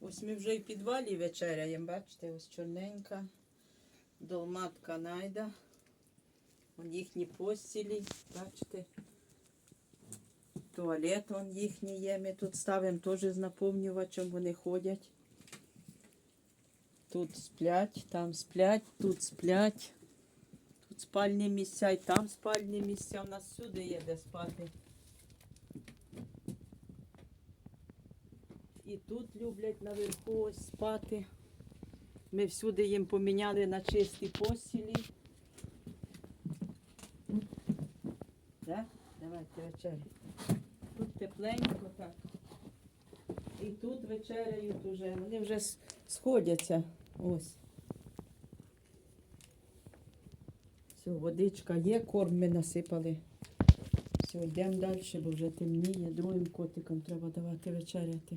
Ось ми вже і в підвалі вечеряємо, бачите, ось чорненька, долматка найда. Вон їхні постілі, бачите. Туалет вон їхній є. Ми тут ставимо теж з наповнювачем, вони ходять. Тут сплять, там сплять, тут сплять. Тут спальні місця і там спальні місця. У нас всюди є де спати. І тут люблять наверху ось спати. Ми всюди їм поміняли на чисті постілі. Так? Давайте вечерю. Тут тепленько так. І тут вечеряють уже. Вони вже сходяться. Ось. Все, водичка є, корм ми насипали. Все, йдемо далі, бо вже темніє. Другим котикам треба давати вечеряти.